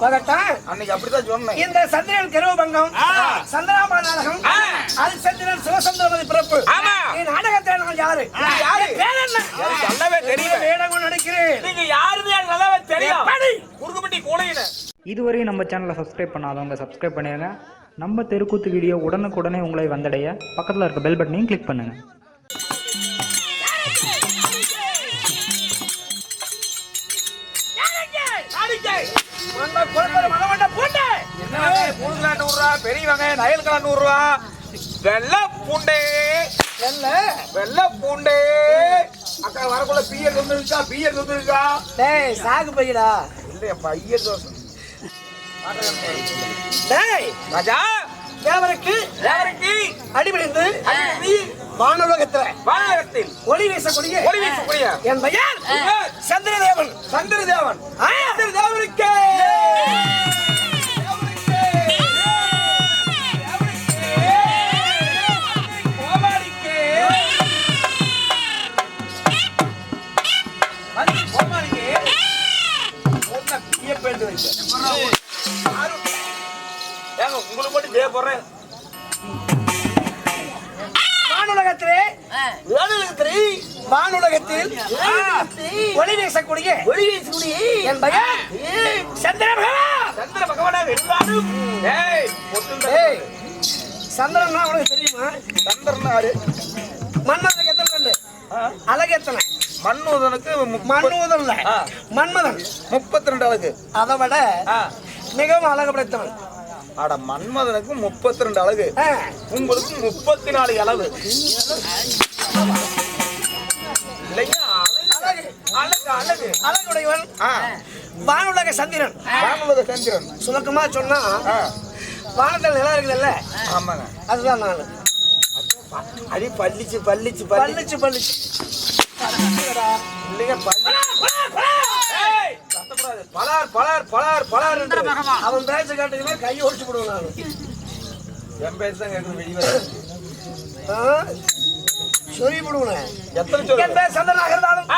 அன்னைக்கு அப்படித்தான் சொன்னேன் இந்த சந்திரன் கருவபங்கம் ஆ. சந்திராபா நாடகம். அது சந்திரன் சிவசந்திரமதி பிறப்பு ஆமா. நீ நாடகத்தில் நான் யாரு யாரு? பேர் என்ன நல்லாவே. வேடகம் நடிக்கிறேன் நீங்க யாருன்னு நல்லாவே தெரியும்? குறுக்குப்பட்டி இதுவரையும் நம்ம சேனலை சப்ஸ்கிரைப் பண்ணாதவங்க சப்ஸ்கிரைப் பண்ணிடுங்க நம்ம தெருக்கூத்து வீடியோ உடனுக்குடனே உங்களை வந்தடைய பக்கத்தில் இருக்க பெல் பட்டனையும் கிளிக் பண்ணுங்கள் விடுறா பெரியவங்க நயல் கலாண்டு விடுறா வெள்ளை பூண்டே! என்ன? வெள்ளை பூண்டே! அக்கா வரக்குள்ள பியர் வந்துருக்கா பியர் வந்துருக்கா டேய் சாகு பையடா. இல்லையா தோசை டேய் ராஜா! தேவருக்கு யாருக்கு அடிபடிந்து வானுலகத்துல வானகத்தில் ஒளி வீசக்கூடிய ஒளி வீசக்கூடிய என் பையன் ஆ. சந்திரதேவன். சந்திர தேவன் உங்களுக்கு மட்டும் ஜெய போடுறேன். வானுலகத்திலே வேலையில வானுலகத்தில் ஒளி வீசக்கூடிய ஒளி வீசக்கூடிய என் பையன் சந்திர பகவான். சந்திர பகவானா சந்திரன்னா உனக்கு தெரியுமா? சந்திரன் ஆறு மன்மதனுக்கு எத்தனை கண்டு அழகு எத்தனை? மண்ணூதனுக்கு மன்மதன் இல்ல. மன்மதன். முப்பத்தி ரெண்டு அழகு. அதை விட மிகவும் அழகு படைத்தவன் அட மன்மதனுக்கு முப்பத்தி ரெண்டு அழகு. உங்களுக்கு முப்பத்தி நாலு அளவு அழகுடையவன். வானுலக சந்திரன். வானவத சந்திரன். சுலக்கமா சொன்னா வானத்தில் நிலம் இருக்குதுல்ல? ஆமாங்க. அதுதான் நான் அடி பள்ளிச்சு பள்ளிச்சு பள்ளிச்சு பள்ளிச்சு இல்லைங்க பள்ளி கத்தக்கூடாது. பலார் பலார் பலார் பலார் என்று. அவன் பேச்ச காட்டுக்குமே கையை ஒடிச்சு போடுவேன் நான். என் பேர் தான் வெளியே சொல்லி போடுவேன். எத்தனை சொல்லு? என் பேர் சந்திரனாக இருந்தாலும்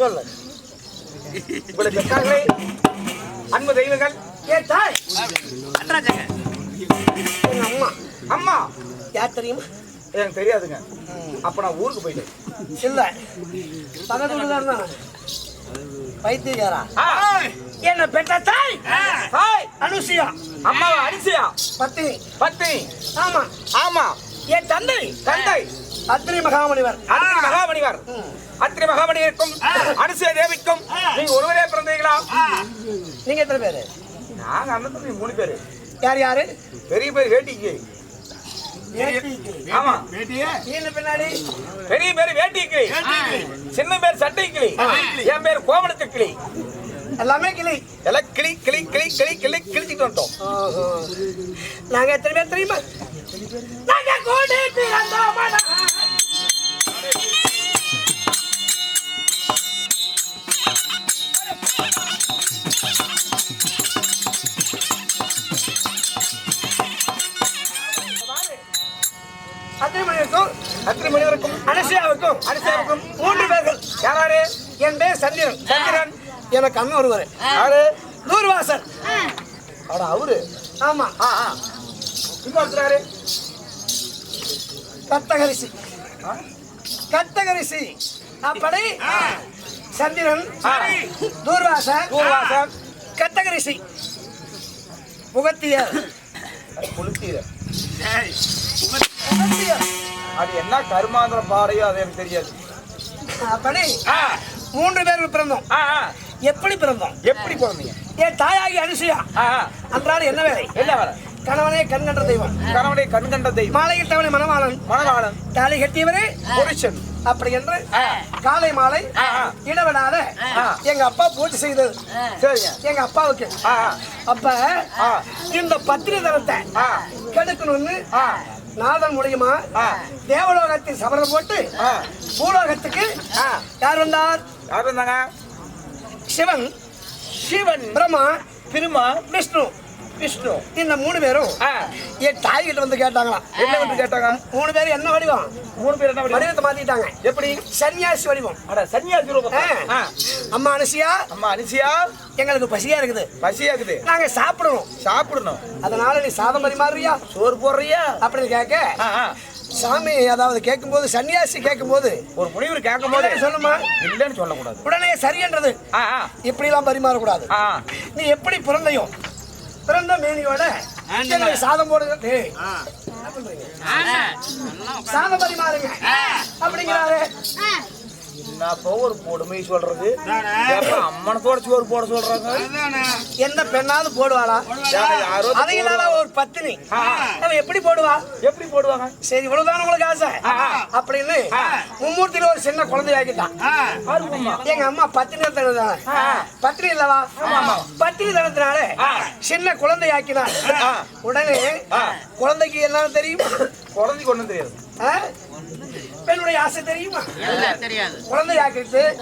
சொல்லு. உங்களை பெற்றார்களே அன்பு தெய்வங்கள்? எங்க அம்மா? அம்மா! யார் தெரியுமா? எனக்கு தெரியாதுங்க. அப்ப நான் ஊருக்கு போயிட்டேன். இல்ல. பக்கத்து வீட்டுக்காரன் தான் பைத்தியக்காரா? ஆ, என்ன பெற்ற தாய்? அனுசியா. அம்மாவா அரிசியா பத்தினி. பத்தினி. ஆமா. ஆமா. என் தந்தை? தந்தை. அத்திரி மகாமணிவர் அத்திரி மகாமணிவர். அத்திரி மகாமணியருக்கும் அனுசய தேவிக்கும் நீங்க ஒருவரே பிறந்தீங்களா நீங்க எத்தனை பேரு? நாங்க அண்ணன் தம்பி மூணு பேரு. யார் யாரு? பெரிய பேர் வேட்டிக்கு. வேட்டி கிளி. ஆமா கீழே பின்னாடி. பெரிய பேர் வேட்டி கிளி சின்ன பேர் சட்டை கிளி என் பேர் கோவணத்து கிளி. எல்லாமே கிளி. எல்லாம் கிளி கிளி கிளி கிளி கிளி கிழிச்சிட்டு வந்துட்டோம். ஓஹோ. நாங்க எத்தனை பேர் தெரியுமா? நாங்க கூடி அத்தனை மணிக்கும் அத்தனை மணி வரைக்கும் அனுஷியாவுக்கும் அனுஷியாவுக்கும் மூன்று பேர்கள். யாராரு? என் பேர் சந்திரன். சந்திரன் எனக்கு அண்ணன் ஒருவர். யாரு? தூர்வாசன். அட அவரு? ஆமா. ஆ ஆ. இன்னொருத்தராரு கத்தகரிசி கத்தகரிசி அப்படி சந்திரன். தூர்வாசன் தூர்வாசன். கத்தகரிசி புகத்தியர் குளித்தீர புகத்தியர் அது என்ன கருமாந்திர பாடையோ அது எனக்கு தெரியாது. அப்படி ஆ. மூன்று பேர்கள் பிறந்தோம். எப்படி பிறந்தோம்? எப்படி பிறந்தீங்க? என் தாயாகி அனுசுயா. அன்றாட என்ன வேலை? என்ன வேலை? கணவனே கண் கண்ட தெய்வம். கணவனை கண் கண்ட தெய்வம். மாலையில் தவணை மணவாளன். மணவாளன். தாலி கட்டியவரே புருஷன். அப்படி என்று. காலை மாலை. இடவிடாத. எங்க அப்பா பூஜை செய்தது. சரிங்க எங்க அப்பாவுக்கு. அப்ப. இந்த பத்திரி தரத்தை. கெடுக்கணும்னு நாதன் மூலியமா ஆ. தேவலோகத்தில் சபரம் போட்டு. பூலோகத்துக்கு. யார் வந்தார்? யார் இருந்தாங்க சிவன். சிவன். பிரம்மா. திருமா விஷ்ணு. விஷ்ணு. இந்த மூணு பேரும். என் தாய் கிட்ட வந்து கேட்டாங்களாம் என்ன வந்து கேட்டாங்க? மூணு பேரும் என்ன வடிவம்? மூணு பேர் என்ன? வடிவத்தை மாத்திட்டாங்க. எப்படி? சன்னியாசி வடிவம். அட சன்னியாசி ரூபம். அம்மா அனுசியா? அம்மா அனிசியா? எங்களுக்கு பசியா இருக்குது. பசியாக்குது நாங்க சாப்பிடணும். சாப்பிடணும். அதனால நீ சாதம் பரிமாறுறியா? சோறு போடுறியா? அப்படின்னு கேட்க. சாமி அதாவது கேட்கும்போது சன்னியாசி கேட்கும்போது ஒரு முனிவர் கேட்கும் போது சொல்லுமா? இல்லைன்னு சொல்லக்கூடாது. உடனே சரியன்றது ஆ. இப்படிலாம் பரிமாறக்கூடாது. நீ எப்படி பிறந்தையோ பிறந்த மேனியோட சாதம் போடுங்க? சாதம் பரிமாறுங்க. அப்படிங்கிறாரு. என்னப்போ ஒரு கொடுமை சொல்றது. அம்மனத்தோட சோறு போட சொல்றாங்க? எந்த பெண்ணாவது போடுவாளா? அதையினால ஒரு பத்தினி. ஆ. அவ எப்படி போடுவா? எப்படி போடுவாங்க? சரி இவ்வளவுதான் உங்களுக்கு ஆசை. அப்படின்னு மும்மூர்த்தியில ஒரு சின்ன குழந்தையாக்கிட்டான் ஆர்வமா? எங்க அம்மா பத்தினி தனதான. பத்தினி இல்லவா. பத்தினி தனத்தினால. சின்ன குழந்தையாக்கினான் ஆ. உடனே. குழந்தைக்கு என்னன்னு தெரியும்? குழந்தைக்கு ஒண்ணும் தெரியாது. பெண்ணுடைய ஆசை தெரியுமா? தெரியாது. குழந்தையாக்கிட்டு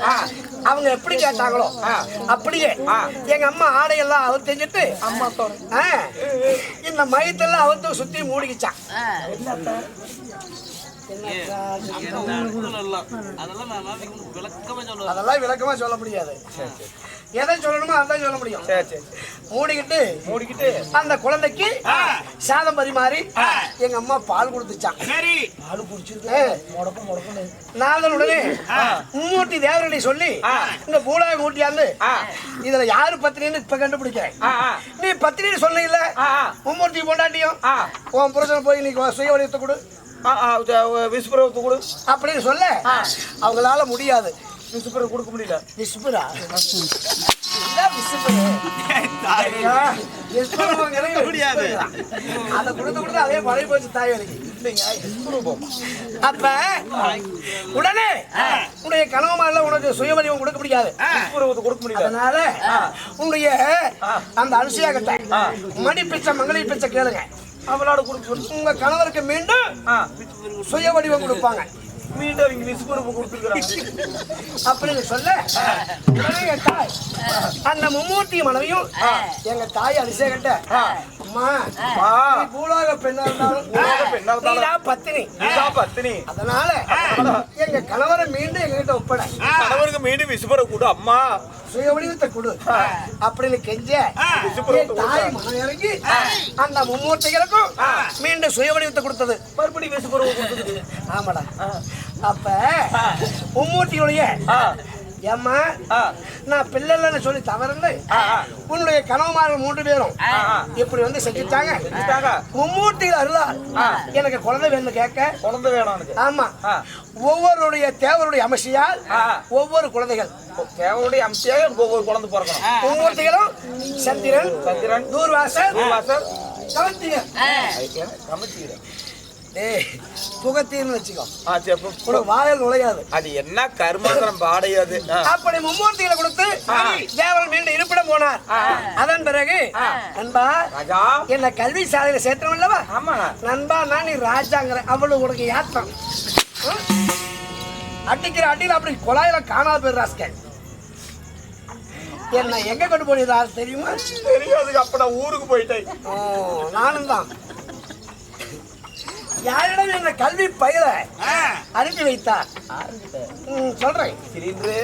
அவங்க எப்படி கேட்டாங்களோ. அப்படியே. ஆ. எங்க அம்மா ஆடையெல்லாம் அவர் செஞ்சுட்டு அம்மா இந்த மயத்தெல்லாம் அவத்து சுத்தி மூடிக்கிச்சான். அதெல்லாம் விளக்கமா சொல்ல முடியாது. எதை சொல்லணுமோ அதான் சொல்ல முடியும். சரி சரி. மூடிக்கிட்டு மூடிக்கிட்டு. அந்த குழந்தைக்கு சாதம் பரிமாறி எங்க அம்மா பால் கொடுத்துச்சான் பால் குடிச்சிருக்கு. முடக்கு முடக்குன்னு. நாதன் உடனே மும்மூர்த்தி தேவரடி சொல்லி. இந்த பூலாக ஊட்டியாந்து ஆ. இதுல யாரு பத்தினின்னு இப்ப கண்டுபிடிக்கிறேன் நீ பத்தினின்னு சொன்ன இல்ல. மும்மூர்த்தி பொண்டாட்டியும். உன் புருஷன் போய் நீ சுய வடிவத்தை கொடு. ஆ ஆ விஸ்வரத்து கொடு. அப்படின்னு சொல்ல? அவங்களால முடியாது. விஸ்வரம் கொடுக்க முடியல. விஸ்புரா விஸ்புரு? விஸ்புரா. அதை கொடுத்து கொடுத்து அதே பழைய போச்சு தாய். அப்ப உடனே உன்னுடைய கனவுமாரில் உனக்கு சுய வடிவம் கொடுக்க முடியாது. கொடுக்க முடியல. அதனால உன்னுடைய அந்த அரிசியா கட்ட மணி பிச்சை மங்களி பிச்சை கேளுங்க. அவளோட கொடுக்க உங்க கணவருக்கு மீண்டும் சுய வடிவம் கொடுப்பாங்க. மீண்டும் அவங்க விஸ்வரூபம் கொடுத்துருக்காங்க அப்படின்னு சொல்ல? என் தாய் அந்த மும்மூர்த்தி மனைவியும் எங்க தாய் அபிஷேகட்ட அம்மா. நீ பூலோக பெண்ணா இருந்தாலும் பூலோக பெண்ணா இருந்தாலும் நீதான் பத்தினி. நீதான் பத்தினி. அதனால எங்க கணவரை மீண்டும் எங்ககிட்ட ஒப்படை. கணவருக்கு மீண்டும் விஸ்வர கொடு அம்மா. சுய வடிவத்தை கொடு அப்படின்னு கெஞ்ச தாய் மனம் இறங்கி அந்த மும்மூர்த்திகளுக்கும் மீண்டும் சுய வடிவத்தை கொடுத்தது. மறுபடியும் விஸ்வரம் கொடுத்துருக்கு ஆமாடா. அப்ப மும்மூர்த்தியுடைய ஏம்மா? நான் பிள்ளைன்னு சொல்லி ஆ உன்னுடைய கனவுமார்கள் மூன்று பேரும். இப்படி வந்து செஞ்சுட்டாங்க. மும்மூர்த்திகள் அருளால். எனக்கு குழந்தை வேணும்னு கேட்க? குழந்தை வேணும் ஆமா. ஒவ்வொருடைய தேவருடைய அமைச்சியால். ஒவ்வொரு குழந்தைகள். தேவனுடைய அம்சையாக எனக்கு ஒவ்வொரு குழந்தை பிறக்கணும். மும்மூர்த்திகளும் சந்திரன் சந்திரன் தூர்வாசன் பூவாசர் கவர்த்திகர் சமைச்சுக்கிறேன் ஏய் புகத்தீர்னு வச்சுக்கோ. ஆ, சரி, அப்ப- உனக்கு வாயில் நுழையாது. அது என்ன கருமாந்திரம் பாடை அது? ஆ. அப்படி மும்மூர்த்திகளை கொடுத்து தேவன் மீண்டும் இருப்பிடம் போனார். அதன் பிறகு நண்பா ராஜா. என்ன கல்வி சாலையில சேர்த்தோம் அல்லவா? ஆமா. நண்பா நான் நீ ராஜாங்கிற அவ்வளவு உனக்கு ஏத்தம்? அடிக்கிற அடியில் அப்படி குழாயில காணாத போய் ராஸ்கல். என்ன எங்க கொண்டு போனீரா தெரியுமா? தெரியாதுக்கு அப்ப நான் ஊருக்கு போயிட்டேன். நானும் தான் யாரிடம் என்ன கல்வி பயிர அனுப்பி வைத்தார்? சொல்றேன். சிலிண்டரு.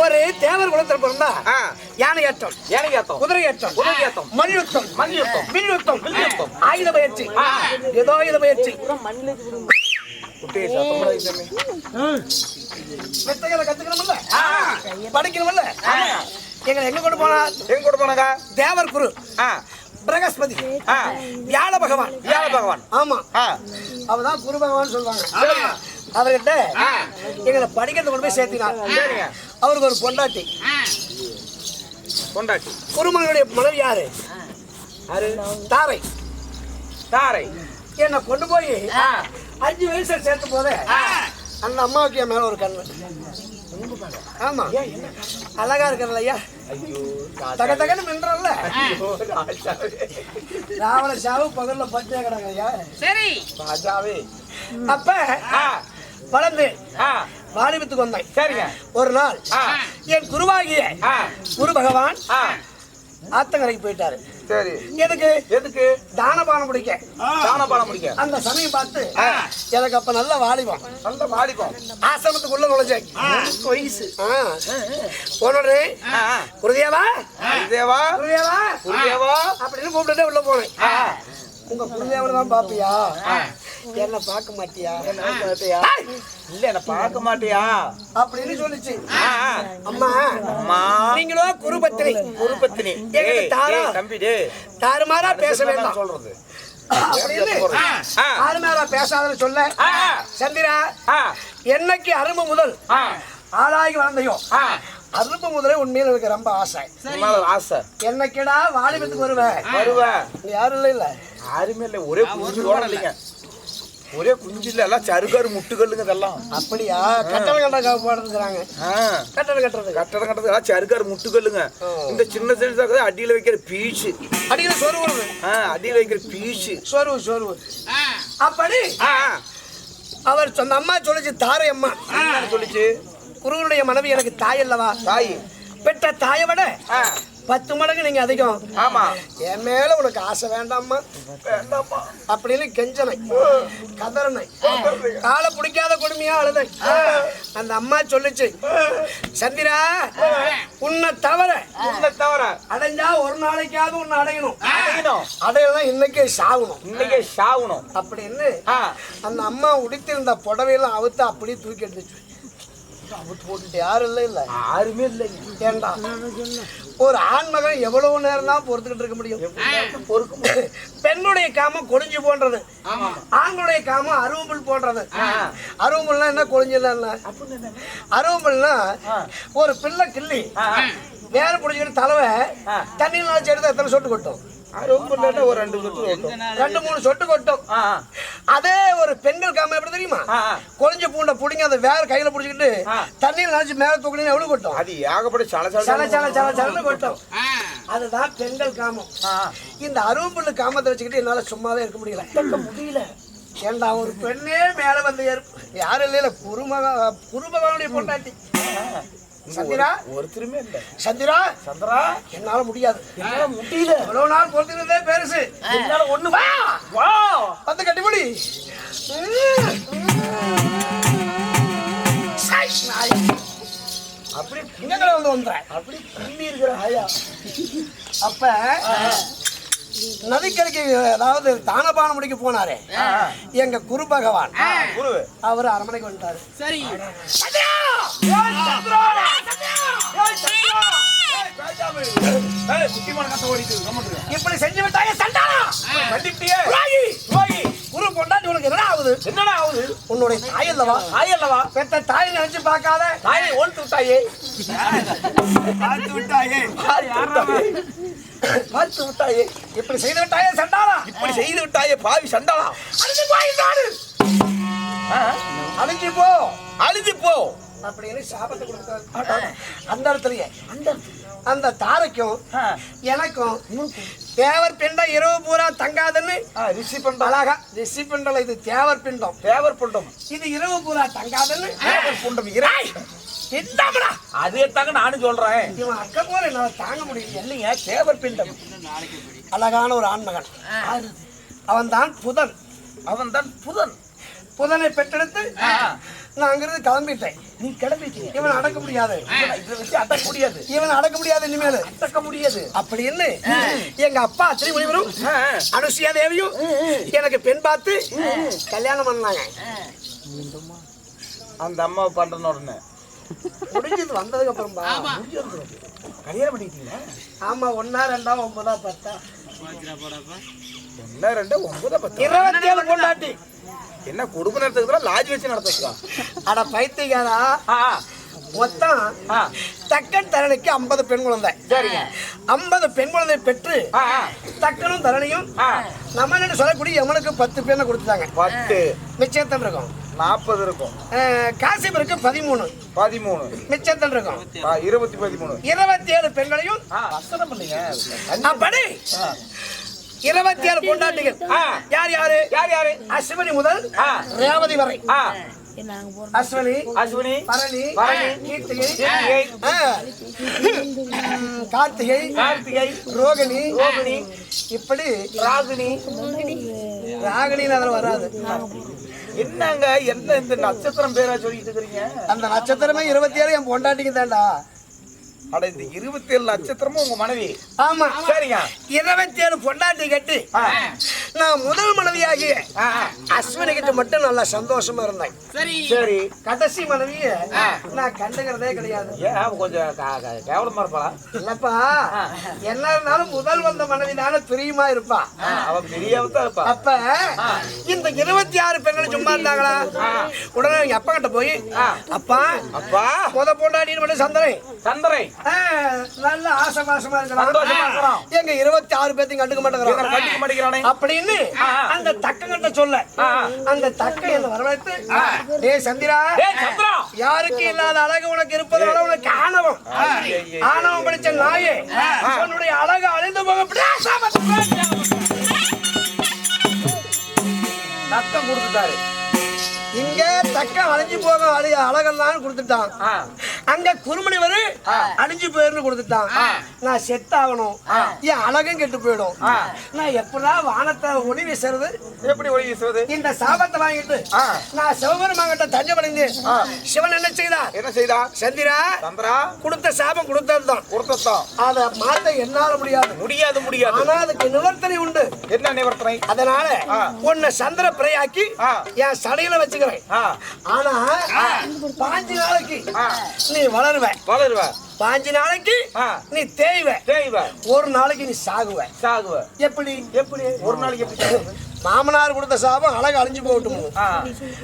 ஒரு தேவர் குலத்தில் பிறந்தா ஆ. யானை ஏற்றம் எனக்கு ஏத்தம் குதிரை ஏற்றம் குதிரை ஏத்தம். மல்யுத்தம் மல்யுத்தம். வில்யுத்தம் வில்யுத்தம். ஆயுத பயிற்சி. ஏதோ ஆயுத பயிற்சி கத்துக்கணும்ல? படிக்கணும்ல? எங்களை எங்க கொண்டு போனார் எங்க கூட போனாங்க? தேவர் குரு. ஆ. பிரகஸ்பதி. ஆ. வியாழ பகவான். வியாழ பகவான். ஆமா. ஆ. அவதான் குரு பகவான் சொல்லுவாங்க. அவர்கிட்ட எங்களை படிக்கிறத கொண்டு போய் சேர்த்தினார். அவருக்கு ஒரு பொண்டாட்டி. கொண்டாட்டி குருமனுடைய மனைவி யாரு? யாரு? தாரை. தாரை. என்னை கொண்டு போய் அஞ்சு வயசுல சேர்த்து போதே அந்த அம்மாவுக்கு என் மேல ஒரு கண்ணு ஆமா. அழகா இருக்கிறல்ல ஐயா. ஐயோ தக தகன்னு மின்றல்ல. ராஜாவே. ராவண சாவு பகல்ல பட்டியா கிடங்க ஐயா. சரி. ராஜாவே. அப்ப வளர்ந்து ஆ. வாலிபத்துக்கு வந்தேன். சரிங்க. ஒரு நாள் ஆ. என் குருவாகிய ஆ. குரு பகவான் ஆ. ஆத்தங்கரைக்கு போயிட்டாரு. சரி. எதுக்கு? எதுக்கு? தானபானம் பிடிக்க தான பாடம் முடிக்க அந்த சமயம் பார்த்து எனக்கு அப்ப நல்ல வாலிபம். நல்ல மாடிக்கும் ஆசிரமத்துக்குள்ள நுழைஞ்சேன். வயசு. ஆ. குருதேவா? தேவா குருதேவா? குருதேவா? அப்படின்னு கூப்பிட்டுட்டே உள்ள போனேன். உங்க குருதேவனை தான் பாப்பியா என்ன பார்க்க மாட்டியா? ஏய்! இல்ல என்ன பார்க்க மாட்டியா? அப்படின்னு சொல்லுச்சு. அம்மா. அம்மா. நீங்களோ குருபத்தினி. குருபத்தினி. தாரா? தம்பி தாறுமாறா பேச வேண்டாம். சொல்றது. பேசாதன்னு சொல்ல. சந்திரா என்னைக்கு அரும்பு முதல் ஆளாகி வளர்ந்தையோ. அரும்பு முதலே உண்மையில எனக்கு ரொம்ப ஆசை. ஆசை. என்னைக்குடா வாலிபத்துக்கு வருவேன் வருவ. இங்க யாரும் இல்ல இல்ல. யாருமே இல்ல. ஒரே இல்லைங்க ஒரே குஞ்சு இல்ல எல்லாம் சருகாரு முட்டுகள்ளுங்க இதெல்லாம் அப்படியா? கட்டளை கட்ட போடுறாங்க ஆ. கட்டளை கட்டுறது. கட்டடம் கட்டது எல்லாம் சருகாரு முட்டுகள்ளுங்க இந்த சின்ன சின்ன அடியில வைக்கிற பீச்சு. வருது. ஆ, அடியில வைக்கிற பீச்சு. சோறு சோறு அப்படி அவர் சொன்ன அம்மா சொல்லுச்சு தாரை அம்மா என்ன சொல்லிச்சு குருவனுடைய மனைவி எனக்கு தாய் அல்லவா? தாய். பெற்ற தாயை விட ஆ, பத்து மடங்கு நீங்க அதிகம். ஆமா. என் மேல உனக்கு ஆசை வேண்டாமா வேண்டாம்மா. அப்படின்னு கெஞ்சனை கதறனை. காலை பிடிக்காத கொடுமையா அழுதை. அந்த அம்மா சொல்லுச்சு சந்திரா உன்னை தவிர உன்னை தவிர. அடைஞ்சா ஒரு நாளைக்காவது உன்னை அடையணும். அடையணும். அடையலாம் இன்னைக்கே சாகணும். இன்னைக்கே சாவணும் அப்படின்னு அந்த அம்மா உடுத்திருந்த புடவையெல்லாம் அவுத்து அப்படியே தூக்கி எடுத்துச்சு. அவுத்து போட்டுட்டு யாரும் இல்லை இல்லை. யாருமே இல்லைங்க. ஏண்டா? ஒரு ஆண்மகன் எவ்வளவு நேரம் தான் பொறுத்துக்கிட்டு இருக்க முடியும்? பொறுக்க பெண்ணுடைய காமம் கொடிஞ்சு போன்றது. ஆண்களுடைய காமம் அருவம்புல் போன்றது. அருவம்புல்னா என்ன? கொடிஞ்சல அருவம்புல்னா ஒரு பிள்ளை கிள்ளி வேற பிடிச்சிக்கிட்டு தலைவை தண்ணியில் நாளைச்சு எடுத்து எத்தனை சொட்டு கொட்டும்? ரொம்ப இல்லாட்டா ஒரு ரெண்டு சொட்டு ஓட்டும் ரெண்டு மூணு சொட்டு கொட்டும். அதே ஒரு பெண்கள் காமம் எப்படி தெரியுமா. கொழிஞ்ச பூண்டை பிடிங்க அதை வேற கையில பிடிச்சிக்கிட்டு. தண்ணியில் நினைச்சு மேல தூக்கணும் எவ்வளவு கொட்டும்? அது ஏகப்பட்ட சல சல சல சல சல சலன்னு கொட்டும். அதுதான் பெண்கள் காமம். இந்த அருவம்புல்லு காமத்தை வச்சுக்கிட்டு என்னால சும்மாவே இருக்க முடியல. முடியல. ஏண்டா ஒரு பெண்ணே மேல வந்து யாரும் இல்லையில குருமக குருமகனுடைய பொண்டாட்டி. சந்திரா? ஒருத்தருமே இல்ல. சந்திரா? சந்திரா? என்னால முடியாது. என்னால முடியல. இவ்வளவு நாள் பொறுத்திருந்தே பெருசு. என்னால ஒண்ணு வா. வா. வந்து கட்டிப்பிடி அப்படி இங்கங்களை வந்து வந்தேன். அப்படி பின்னி இருக்கிற ஆயா. அப்ப நதிக்கரைக்கு அதாவது தானபானம் முடிக்க போனாரே. எங்க குரு பகவான். குரு. அவர் அரமனைக்கு வந்துட்டாரு. சரி. இப்படி செஞ்சு விட்டாயே சண்டாளா கண்டிப்பியே குரு பொண்டாட்டி உனக்கு என்ன ஆகுது? என்னடா ஆகுது? உன்னுடைய தாய் அல்லவா? தாய் அல்லவா? பெத்த தாய் நினைச்சு பார்க்காத. தாயை ஓட்டு விட்டாயே பார்த்து விட்டாயே பார்த்து விட்டாயே இப்படி செய்து விட்டாயே சண்டாளா? இப்படி செய்து விட்டாயே பாவி சண்டாளா. அழிஞ்சு போய் நாடு அழிஞ்சு போ. அழிஞ்சு போ. அப்படின்னு சாபத்தை கொடுத்தாரு அந்த இடத்துலயே அந்த தாரைக்கும் எனக்கும் தேவர் பிண்டம் இரவு பூரா தங்காதுன்னு ரிஷி பண்டம். அழகா. ரிஷி பிண்டம் இது தேவர் பிண்டம். தேவர் புண்டம். இது இரவு பூரா தங்காதுன்னு தேவர் புண்டம். இறை. இந்தாமடா அதே தாங்க நானும் சொல்றேன். இவன் அக்க போல என்னால தாங்க முடியல. இல்லைங்க தேவர் பிண்டம். அழகான ஒரு ஆண்மகன். அவன் தான் புதன். அவன் தான் புதன். புதனை பெற்றெடுத்து நான் அங்கிருந்து கிளம்பிட்டேன். நீ கிளம்பிட்டீங்க. இவன் அடக்க முடியாது. இதை வச்சு அடக்க முடியாது. இவன் அடக்க முடியாது இனிமேல். அடக்க முடியாது. அப்படின்னு எங்க அப்பா திருமணிவரும் அனுசுயா தேவியும் எனக்கு பெண் பார்த்து கல்யாணம் பண்ணாங்க. அந்த அம்மாவை பண்றன உடனே முடிஞ்சது வந்ததுக்கு அப்புறம் கல்யாணம் பண்ணிட்டீங்களா? ஆமா ஒன்னா ரெண்டா ஒன்பதா பத்தா. என்ன ரெண்டு ஒன்பதா பத்து? இருபத்தி ஏழு பொண்டாட்டி. என்ன குடும்ப நடத்துக்கு லாஜ் வச்சு நடத்துக்கா அட பைத்தியக்காரா. மொத்தம் தக்கன் தரணிக்கு ஐம்பது பெண் குழந்தை. சரிங்க. ஐம்பது பெண் குழந்தை பெற்று தக்கனும் தரணியும். நம்ம என்ன சொல்லக்கூடிய எவனுக்கு பத்து பேரை கொடுத்துட்டாங்க. பத்து. மிச்சத்தன் இருக்கும். நாற்பது இருக்கும். அஹ், காசிபருக்கு பதிமூணு. பதிமூணு. மிச்சத்தன் இருக்கும். இருபத்தி பதிமூணு. இருபத்தி ஏழு பெண்களையும் அப்படி. இருபத்தி ஏழு பொண்டாட்டிகள். யார் யாரு? யார் யாரு? அஸ்வினி முதல். ரேவதி வரை. ஆ, அஸ்வினி அஸ்வினி பரணி பரணி, கீர்த்திகை கீர்த்திகை, கார்த்திகை கார்த்திகை ரோகிணி ரோகிணி, இப்படி ராகினி ராகிணின்னு அதில் வராது. என்னங்க எந்த இந்த நட்சத்திரம் பேரா சொல்லிட்டு இருக்கிறீங்க? அந்த நட்சத்திரமே இருபத்தி ஏழு என் பொண்டாட்டிக்கு தான்டா. அட இந்த இருபத்தி ஏழு நட்சத்திரமும் உங்க மனைவி. ஆமா. சரிங்க. இருபத்தி ஏழு பொண்டாட்டி கட்டி. நான் முதல் மனைவியாகிய ஆ. அஸ்வினி கிட்ட மட்டும் நல்லா சந்தோஷமா இருந்தேன். சரி. சரி கடைசி மனைவிய நான் கண்டுக்கிறதே கிடையாது. ஏன் கொஞ்சம் கேவலமா இருப்பாளா? இல்லப்பா என்ன இருந்தாலும் முதல் வந்த மனைவி தானே பிரியமா இருப்பா. ஆ, அவ பெரியவ தான் இருப்பா. அப்ப இந்த இருபத்தி ஆறு பெண்கள் சும்மா இருந்தாங்களா? உடனே எங்க அப்பா கிட்ட போய் அப்பா அப்பா. முத பொண்டாட்டின்னு மட்டும் சந்திரை ஆ, நல்ல ஆசை இருக்கலாம் இருக்கிறோம். எங்க இருபத்தி ஆறு பேத்தையும் கண்டுக்க இவங்களை மாட்டேங்கிறான் கட்டிக்க மாட்டேங்கிறானே? அப்படின்னு அந்த தக்கங்கிட்ட சொல்ல. அந்த தக்க என்ன வரவழைத்து டேய் சந்திரா யாருக்கு இல்லாத அழகு உனக்கு இருப்பதனால உனக்கு ஆணவம் ஆணவம் படிச்ச நாயே உன்னுடைய அழகு அழிந்து போக நத்தம் கொடுத்துட்டாரு. இங்க தக்க அழிஞ்சு போக அழி அழகெல்லாம் கொடுத்துட்டான். அங்க குறுமணி வரு அழிஞ்சு போயிருந்து கொடுத்துட்டான். நான் செட் ஆகணும் என் அழகும் கெட்டு போயிடும். நான் எப்படா வானத்தை ஒளி வீசுறது? எப்படி ஒளி வீசுவது இந்த சாபத்தை வாங்கிட்டு. நான் சிவபெருமாங்கிட்ட தஞ்சமடைந்து சிவன் என்ன செய்தார் என்ன செய்தா? சந்திரா சந்திரா கொடுத்த சாபம் கொடுத்ததுதான் கொடுத்தத்தான். அதை மாத்த என்னால முடியாது. முடியாது முடியாது. ஆனா அதுக்கு நிவர்த்தனை உண்டு. என்ன நிவர்த்தனை? அதனால உன்னை சந்திர பிறையாக்கி ஆ. என் சடையில வச்சுக்கிறேன். ஆனா பாஞ்சு நாளைக்கு நீ வளருவ. வளருவ. பாஞ்சு நாளைக்கு. நீ தேய்வ. தேய்வ. ஒரு நாளைக்கு நீ சாகுவ. சாகுவ. எப்படி? எப்படி? ஒரு நாளைக்கு எப்படி? மாமனார் கொடுத்த சாபம் அழகு அழிஞ்சு போகட்டும்.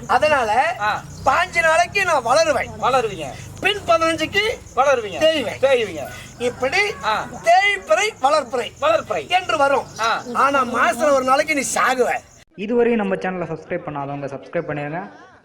அதனால. பாஞ்சு நாளைக்கு நான் வளருவேன் வளருவீங்க. பின் பதினஞ்சுக்கு வளருவீங்க. தேய்வேன். தேய்வீங்க. இப்படி. தேய்பிறை வளர்ப்பிறை வளர்ப்பறை. என்று வரும். ஆனா மாசத்துல ஒரு நாளைக்கு நீ சாகுவ. இதுவரையும் நம்ம சேனலை சப்ஸ்கிரைப் பண்ணாதவங்க சப்ஸ்கிரைப் பண்ணிடுங்க